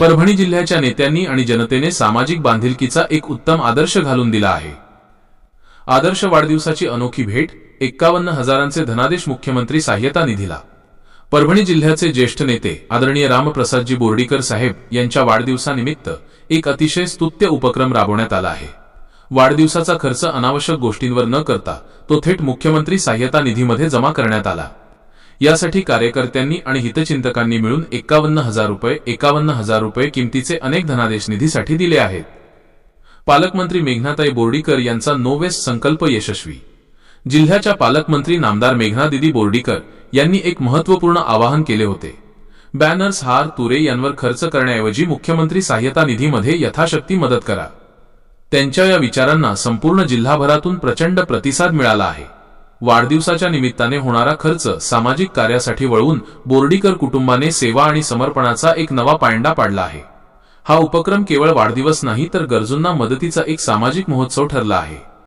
परभणी जिल्ह्याच्या नेत्यांनी आणि जनतेने सामाजिक बांधिलकीचा एक उत्तम आदर्श घालून दिला आहे. आदर्श वाढदिवसाची अनोखी भेट एक्कावन्न हजारांचे धनादेश मुख्यमंत्री सहाय्यता निधीला. परभणी जिल्ह्याचे ज्येष्ठ नेते आदरणीय रामप्रसादजी बोर्डीकर साहेब यांच्या वाढदिवसानिमित्त एक अतिशय स्तुत्य उपक्रम राबवण्यात आला आहे. वाढदिवसाचा खर्च अनावश्यक गोष्टींवर न करता तो थेट मुख्यमंत्री सहाय्यता निधीमध्ये जमा करण्यात आला. यासाठी कार्यकर्त्यांनी आणि हितचिंतकांनी मिळून एकावन्न हजार रुपये एकावन्न हजार रुपये किमतीचे अनेक धनादेश निधीसाठी दिले आहेत. पालकमंत्री मेघनाताई बोर्डीकर यांचा नो वेस्ट संकल्प यशस्वी. जिल्ह्याच्या पालकमंत्री नामदार मेघनादिदी बोर्डीकर यांनी एक महत्त्वपूर्ण आवाहन केले होते. बॅनर्स हार तुरे यांवर खर्च करण्याऐवजी मुख्यमंत्री सहाय्यता निधीमध्ये यथाशक्ती मदत करा. त्यांच्या या विचारांना संपूर्ण जिल्हाभरातून प्रचंड प्रतिसाद मिळाला आहे. वाढदिवसाच्या निमित्ताने होणारा खर्च सामाजिक कार्यासाठी वळवून बोर्डीकर कुटुंबाने सेवा आणि समर्पणाचा एक नवा पायंडा पाडला आहे. हा उपक्रम केवळ वाढदिवस नाही तर गरजूंना मदतीचा एक सामाजिक महोत्सव ठरला आहे.